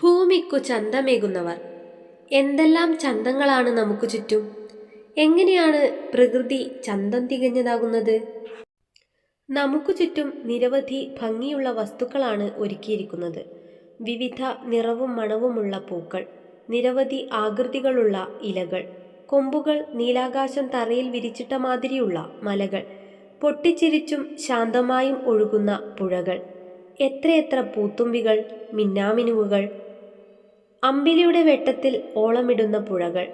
ഭൂമിക്കു ചന്തമേകുന്നവർ. എന്തെല്ലാം ചന്തങ്ങളാണ് നമുക്ക് ചുറ്റും? എങ്ങനെയാണ് പ്രകൃതി ചന്തം തികഞ്ഞതാകുന്നത്? നമുക്ക് ചുറ്റും നിരവധി ഭംഗിയുള്ള വസ്തുക്കളാണ് ഒരുക്കിയിരിക്കുന്നത്. വിവിധ നിറവും മണവുമുള്ള പൂക്കൾ നിരവധി ആകൃതികളുള്ള ഇലകൾ കൊമ്പുകൾ നീലാകാശം തറയിൽ വിരിച്ചിട്ട മാതിരിയുള്ള മലകൾ പൊട്ടിച്ചിരിച്ചും ശാന്തമായും ഒഴുകുന്ന പുഴകൾ എത്രയെത്ര പൂത്തുമ്പികൾ മിന്നാമിനുങ്ങുകൾ അമ്പിലിയുടെ വെട്ടത്തിൽ ഓളമിടുന്ന പുഴകൾ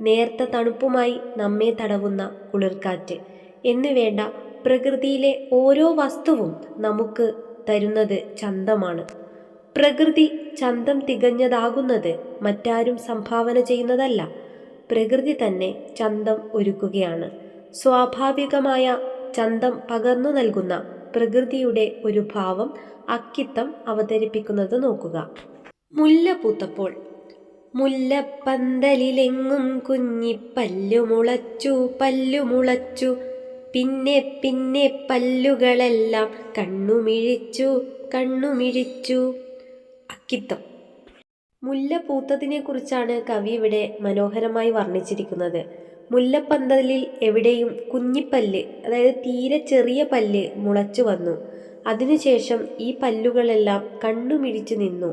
നേർത്ത തണുപ്പുമായി നമ്മെ തടവുന്ന കുളിർക്കാറ്റ് എന്നുവേണ്ട പ്രകൃതിയിലെ ഓരോ വസ്തുവും നമുക്ക് തരുന്നത് ചന്തമാണ്. പ്രകൃതി ചന്തം തികഞ്ഞതാകുന്നത് മറ്റാരും സംഭാവന ചെയ്യുന്നതല്ല. പ്രകൃതി തന്നെ ചന്തം ഒരുക്കുകയാണ്. സ്വാഭാവികമായ ചന്തം പകർന്നു നൽകുന്ന പ്രകൃതിയുടെ ഒരു ഭാവം അക്കിത്തം അവതരിപ്പിക്കുന്നത് നോക്കുക. മുല്ല പൂത്തപ്പോൾ മുല്ലപ്പന്തലിലെങ്ങും പല്ലുമുളച്ചു പല്ലു മുളച്ചു. പിന്നെ പിന്നെ പല്ലുകളെല്ലാം കണ്ണുമിഴിച്ചു കണ്ണുമിഴിച്ചു. അക്കിത്തം. മുല്ല പൂത്തതിനെ കുറിച്ചാണ് കവി ഇവിടെ മനോഹരമായി വർണിച്ചിരിക്കുന്നത്. മുല്ലപ്പന്തലിൽ എവിടെയും കുഞ്ഞിപ്പല്ല് അതായത് തീരെ ചെറിയ പല്ല് മുളച്ചു വന്നു. അതിനുശേഷം ഈ പല്ലുകളെല്ലാം കണ്ണുമിഴിച്ചു നിന്നു.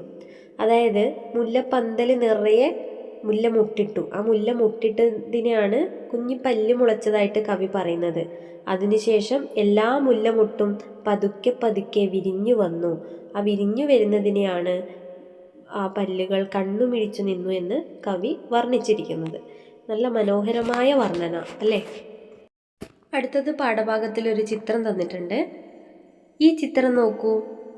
അതായത് മുല്ലപ്പന്തൽ നിറയെ മുല്ല മുട്ടിട്ടു ആ മുല്ല മുട്ടിട്ടതിനെയാണ് കുഞ്ഞി പല്ല് മുളച്ചതായിട്ട് കവി പറയുന്നത്. അതിനുശേഷം എല്ലാ മുല്ലമുട്ടും പതുക്കെ പതുക്കെ വിരിഞ്ഞു വന്നു. ആ വിരിഞ്ഞു വരുന്നതിനെയാണ് ആ പല്ലുകൾ കണ്ണുമിഴിച്ചു നിന്നു എന്ന് കവി വർണിച്ചിരിക്കുന്നത്. നല്ല മനോഹരമായ വർണന അല്ലേ? അടുത്തത് പാഠഭാഗത്തിൽ ഒരു ചിത്രം തന്നിട്ടുണ്ട്. ഈ ചിത്രം നോക്കൂ.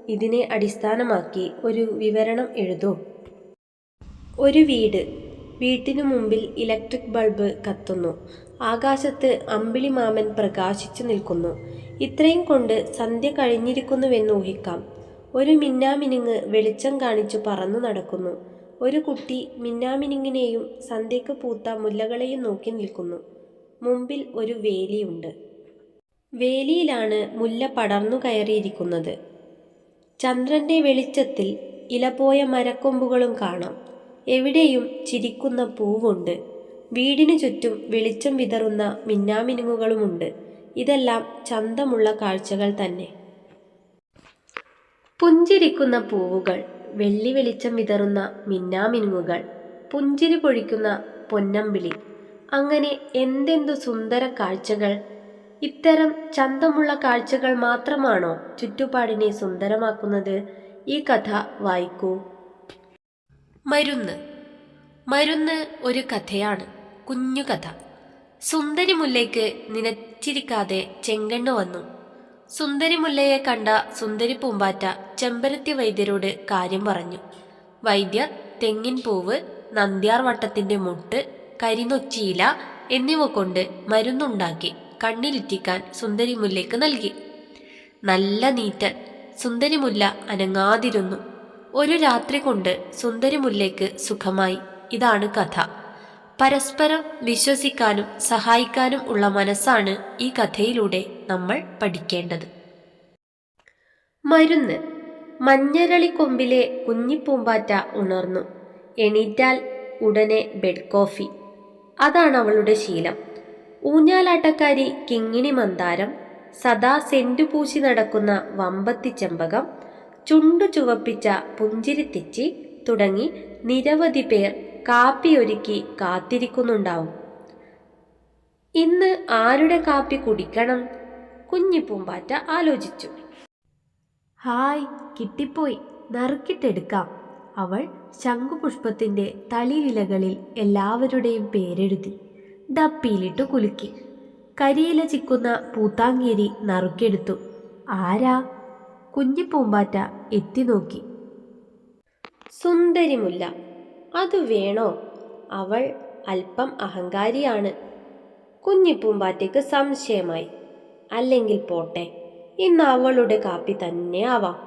ഇതിനെ അടിസ്ഥാനമാക്കി ഒരു വിവരണം എഴുതൂ. ഒരു വീട് വീട്ടിനു മുമ്പിൽ ഇലക്ട്രിക് ബൾബ് കത്തുന്നു. ആകാശത്ത് അമ്പിളി മാമൻ പ്രകാശിച്ചു നിൽക്കുന്നു. ഇത്രയും കൊണ്ട് സന്ധ്യ കഴിഞ്ഞിരിക്കുന്നുവെന്ന് ഊഹിക്കാം. ഒരു മിന്നാമിനുങ്ങ് വെളിച്ചം കാണിച്ചു പറന്നു നടക്കുന്നു. ഒരു കുട്ടി മിന്നാമിനുങ്ങിനെയും സന്ധ്യക്ക് പൂത്ത മുല്ലകളെയും നോക്കി നിൽക്കുന്നു. മുമ്പിൽ ഒരു വേലിയുണ്ട്. വേലിയിലാണ് മുല്ല പടർന്നു കയറിയിരിക്കുന്നത്. ചന്ദ്രന്റെ വെളിച്ചത്തിൽ ഇലപോയ മരക്കൊമ്പുകളും കാണാം. എവിടെയും ചിരിക്കുന്ന പൂവുണ്ട്. വീടിനു ചുറ്റും വെളിച്ചം വിതറുന്ന മിന്നാമിനുങ്ങുകളുമുണ്ട്. ഇതെല്ലാം ചന്തമുള്ള കാഴ്ചകൾ തന്നെ. പുഞ്ചിരിക്കുന്ന പൂവുകൾ വെള്ളി വെളിച്ചം വിതറുന്ന മിന്നാമിനുങ്ങുകൾ പുഞ്ചിരി പൊഴിക്കുന്ന പൊന്നമ്പിളി. അങ്ങനെ എന്തെന്തു സുന്ദര കാഴ്ചകൾ ഇത്തരം ചന്തമുള്ള കാഴ്ചകൾ മാത്രമാണോ ചുറ്റുപാടിനെ സുന്ദരമാക്കുന്നത്? ഈ കഥ വായിക്കൂ. മരുന്ന്. മരുന്ന് ഒരു കഥയാണ്. കുഞ്ഞു കഥ. സുന്ദരിമുല്ലയ്ക്ക് നിനച്ചിരിക്കാതെ ചെങ്കണ്ണ് വന്നു. സുന്ദരിമുല്ലയെ കണ്ട സുന്ദരി പൂമ്പാറ്റ ചെമ്പരത്തി വൈദ്യരോട് കാര്യം പറഞ്ഞു. വൈദ്യർ തെങ്ങിൻ പൂവ് നന്ദ്യാർ വട്ടത്തിന്റെ മുട്ട് കരിനൊച്ചിയില എന്നിവ കൊണ്ട് മരുന്നുണ്ടാക്കി. കണ്ണിലിറ്റിക്കാൻ സുന്ദരിമുല്ലയ്ക്ക് നൽകി. നല്ല നീറ്റൻ സുന്ദരിമുല്ല അനങ്ങാതിരുന്നു. ഒരു രാത്രി കൊണ്ട് സുന്ദരിമുല്ലയ്ക്ക് സുഖമായി. ഇതാണ് കഥ. പരസ്പരം വിശ്വസിക്കാനും സഹായിക്കാനും ഉള്ള മനസ്സാണ് ഈ കഥയിലൂടെ നമ്മൾ പഠിക്കേണ്ടത്. മരുന്ന്. മഞ്ഞരളിക്കൊമ്പിലെ കുഞ്ഞിപ്പൂമ്പാറ്റ ഉണർന്നു. എണീറ്റാൽ ഉടനെ ബെഡ് കോഫി അതാണ് അവളുടെ ശീലം. ഊഞ്ഞാലാട്ടക്കാരി കിങ്ങിണി മന്ദാരം സദാ സെന്റു പൂശി നടക്കുന്ന വമ്പത്തി ചെമ്പകം ചുണ്ടു ചുവപ്പിച്ച പുഞ്ചിരിത്തിച്ചി തുടങ്ങി നിരവധി പേർ കാപ്പിയൊരുക്കി കാത്തിരിക്കുന്നുണ്ടാവും. ഇന്ന് ആരുടെ കാപ്പി കുടിക്കണം? കുഞ്ഞിപ്പൂമ്പാറ്റ ആലോചിച്ചു. ഹായ് കിട്ടിപ്പോയി. നറുക്കിട്ടെടുക്കാം. അവൾ ശംഖുപുഷ്പത്തിന്റെ തളിരിലകളിൽ എല്ലാവരുടെയും പേരെഴുതി. ഡപ്പിയിലിട്ടു കുലുക്കി. കരിയില ചിക്കുന്ന പൂത്താങ്കേരി നറുക്കെടുത്തു. ആരാ? കുഞ്ഞിപ്പൂമ്പാറ്റ എത്തി നോക്കി. സുന്ദരിമുല്ല അത് വേണോ? അവൾ അല്പം അഹങ്കാരിയാണ്. കുഞ്ഞിപ്പൂമ്പാറ്റയ്ക്ക് സംശയമായി. അല്ലെങ്കിൽ പോട്ടെ ഇന്ന് അവളുടെ കാപ്പി തന്നെ ആവാം.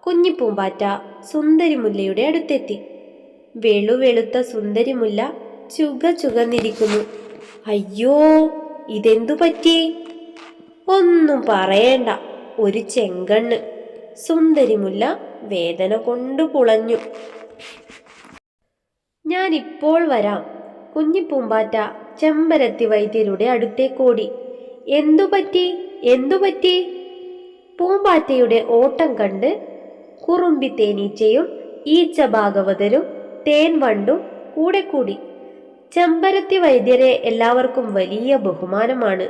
കുഞ്ഞിപ്പൂമ്പാറ്റ സുന്ദരിമുല്ലയുടെ അടുത്തെത്തി. വെളുവെളുത്ത സുന്ദരിമുല്ല ചുക ചുകന്നിരിക്കുന്നു അയ്യോ ഇതെന്തു പറ്റി? ഒന്നും പറയണ്ട. ഒരു ചെങ്കണ്ണ്. സുന്ദരിമുല്ല വേദന കൊണ്ട് പുളഞ്ഞു. ഞാൻ ഇപ്പോൾ വരാം. കുഞ്ഞിപ്പൂമ്പാറ്റ ചെമ്പരത്തി വൈദ്യരുടെ അടുത്തേക്കോടി. എന്തു പറ്റി? എന്തു പറ്റി? പൂമ്പാറ്റയുടെ ഓട്ടം കണ്ട് കുറുമ്പി തേനീച്ചയും ഈച്ച ഭാഗവതരും തേൻ വണ്ടും കൂടെ കൂടി. ചെമ്പരത്തി വൈദ്യരെ എല്ലാവർക്കും വലിയ ബഹുമാനമാണ്.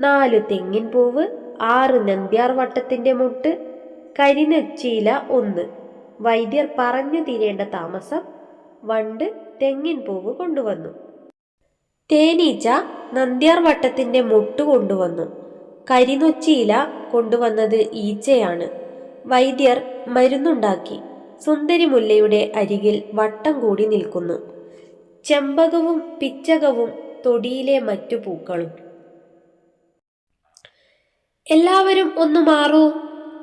നാലു തെങ്ങിൻ പൂവ് ആറ് നന്ദ്യാർ വട്ടത്തിന്റെ മുട്ട് കരിനച്ചീല ഒന്ന്. വൈദ്യർ പറഞ്ഞു തീരേണ്ട താമസം വണ്ട് തെങ്ങിൻ പൂവ് കൊണ്ടുവന്നു. തേനീച്ച നന്ദ്യാർ വട്ടത്തിന്റെ മുട്ട് കൊണ്ടുവന്നു. കരിനൊച്ചിയില കൊണ്ടുവന്നത് ഈച്ചയാണ്. വൈദ്യർ മരുന്നുണ്ടാക്കി. സുന്ദരി മുല്ലയുടെ അരികിൽ വട്ടം കൂടി നിൽക്കുന്നു. ചെമ്പകവും പിച്ചകവും തൊടിയിലെ മറ്റു പൂക്കളും. എല്ലാവരും ഒന്നു മാറൂ.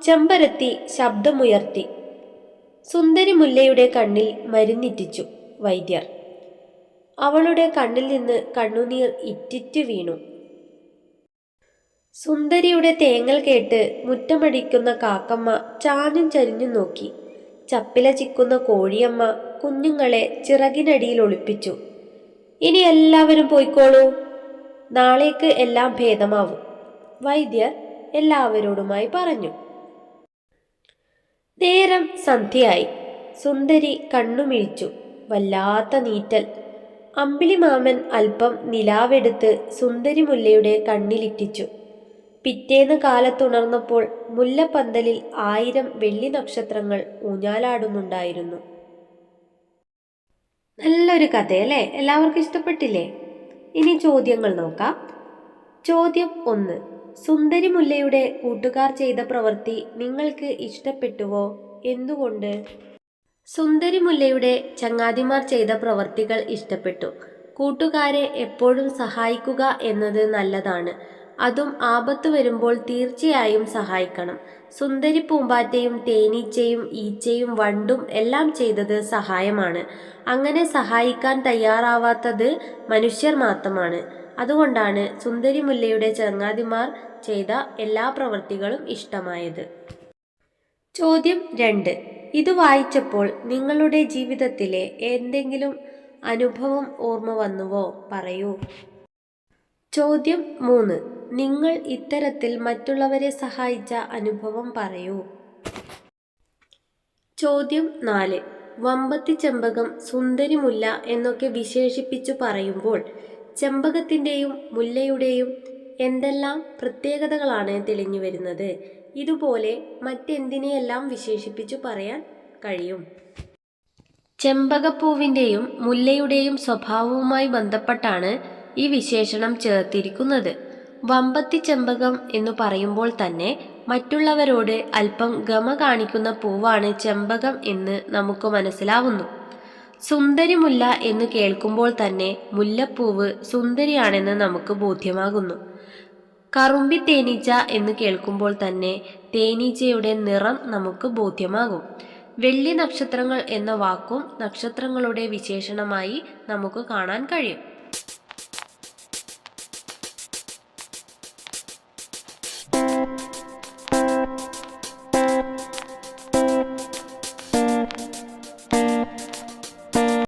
ചെമ്പരത്തി ശബ്ദമുയർത്തി. സുന്ദരി മുല്ലയുടെ കണ്ണിൽ മരുന്നിറ്റിച്ചു വൈദ്യർ. അവളുടെ കണ്ണിൽ നിന്ന് കണ്ണുനീർ ഇറ്റിറ്റ് വീണു. സുന്ദരിയുടെ തേങ്ങൽ കേട്ട് മുറ്റമടിക്കുന്ന കാക്കമ്മ ചാഞ്ഞും ചരിഞ്ഞും നോക്കി. ചപ്പില ചിക്കുന്ന കോഴിയമ്മ കുഞ്ഞുങ്ങളെ ചിറകിനടിയിൽ ഒളിപ്പിച്ചു. ഇനി എല്ലാവരും പോയിക്കോളൂ. നാളേക്ക് എല്ലാം ഭേദമാവും. വൈദ്യർ എല്ലാവരോടുമായി പറഞ്ഞു. നേരം സന്ധ്യയായി. സുന്ദരി കണ്ണുമിഴിച്ചു. വല്ലാത്ത നീറ്റൽ. അമ്പിളിമാമൻ അല്പം നിലാവെടുത്ത് സുന്ദരി മുല്ലയുടെ കണ്ണിലിറ്റിച്ചു. പിറ്റേന്ന് കാലത്തുണർന്നപ്പോൾ മുല്ലപ്പന്തലിൽ ആയിരം വെള്ളി നക്ഷത്രങ്ങൾ ഊഞ്ഞാലാടുന്നുണ്ടായിരുന്നു. നല്ലൊരു കഥയല്ലേ? എല്ലാവർക്കും ഇഷ്ടപ്പെട്ടില്ലേ? ഇനി ചോദ്യങ്ങൾ നോക്കാം. ചോദ്യം ഒന്ന്. സുന്ദരി മുല്ലയുടെ കൂട്ടുകാർ ചെയ്ത പ്രവൃത്തി നിങ്ങൾക്ക് ഇഷ്ടപ്പെട്ടുവോ? എന്തുകൊണ്ട്? സുന്ദരി മുല്ലയുടെ ചങ്ങാതിമാർ ചെയ്ത പ്രവൃത്തികൾ ഇഷ്ടപ്പെട്ടു. കൂട്ടുകാരെ എപ്പോഴും സഹായിക്കുക എന്നത് നല്ലതാണ്. അതും ആപത്ത് വരുമ്പോൾ തീർച്ചയായും സഹായിക്കണം. സുന്ദരി പൂമ്പാറ്റയും തേനീച്ചയും ഈച്ചയും വണ്ടും എല്ലാം ചെയ്തത് സഹായമാണ്. അങ്ങനെ സഹായിക്കാൻ തയ്യാറാവാത്തത് മനുഷ്യർ മാത്രമാണ്. അതുകൊണ്ടാണ് സുന്ദരി മുല്ലയുടെ ചങ്ങാതിമാർ ചെയ്ത എല്ലാ പ്രവൃത്തികളും ഇഷ്ടമായത്. ചോദ്യം രണ്ട്. ഇത് വായിച്ചപ്പോൾ നിങ്ങളുടെ ജീവിതത്തിലെ എന്തെങ്കിലും അനുഭവം ഓർമ്മ വന്നുവോ? പറയൂ. ചോദ്യം മൂന്ന്. നിങ്ങൾ ഇത്തരത്തിൽ മറ്റുള്ളവരെ സഹായിച്ച അനുഭവം പറയൂ. ചോദ്യം നാല്. വമ്പത്തി ചെമ്പകം സുന്ദരി മുല്ല എന്നൊക്കെ വിശേഷിപ്പിച്ചു പറയുമ്പോൾ ചെമ്പകത്തിന്റെയും മുല്ലയുടെയും എന്തെല്ലാം പ്രത്യേകതകളാണ് തെളിഞ്ഞു വരുന്നത്? ഇതുപോലെ മറ്റെന്തിനെയെല്ലാം വിശേഷിപ്പിച്ചു പറയാൻ കഴിയും? ചെമ്പകപ്പൂവിന്റെയും മുല്ലയുടെയും സ്വഭാവവുമായി ബന്ധപ്പെട്ടാണ് ഈ വിശേഷണം ചേർത്തിരിക്കുന്നത്. വമ്പത്തി ചെമ്പകം എന്ന് പറയുമ്പോൾ തന്നെ മറ്റുള്ളവരോട് അല്പം ഗമ കാണിക്കുന്ന പൂവാണ് ചെമ്പകം എന്ന് നമുക്ക് മനസ്സിലാവുന്നു. സുന്ദരി മുല്ല എന്ന് കേൾക്കുമ്പോൾ തന്നെ മുല്ലപ്പൂവ് സുന്ദരിയാണെന്ന് നമുക്ക് ബോധ്യമാകുന്നു. കറുമ്പി തേനീച്ച എന്ന് കേൾക്കുമ്പോൾ തന്നെ തേനീച്ചയുടെ നിറം നമുക്ക് ബോധ്യമാകും. വെള്ളി നക്ഷത്രങ്ങൾ എന്ന വാക്കും നക്ഷത്രങ്ങളുടെ വിശേഷണമായി നമുക്ക് കാണാൻ കഴിയും.